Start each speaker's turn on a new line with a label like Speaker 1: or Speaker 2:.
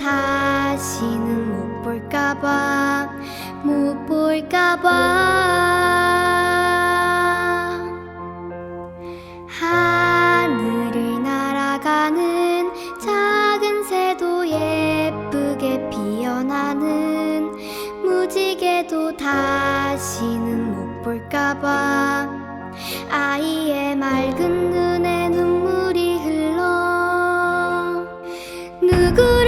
Speaker 1: 다시는 못 볼까봐 못 볼까봐. 하늘을 날아가는 작은 새도 예쁘게 피어나는 무지개도 다시는 못 볼까봐 아이의 맑은 눈에 눈물이 흘러. 누구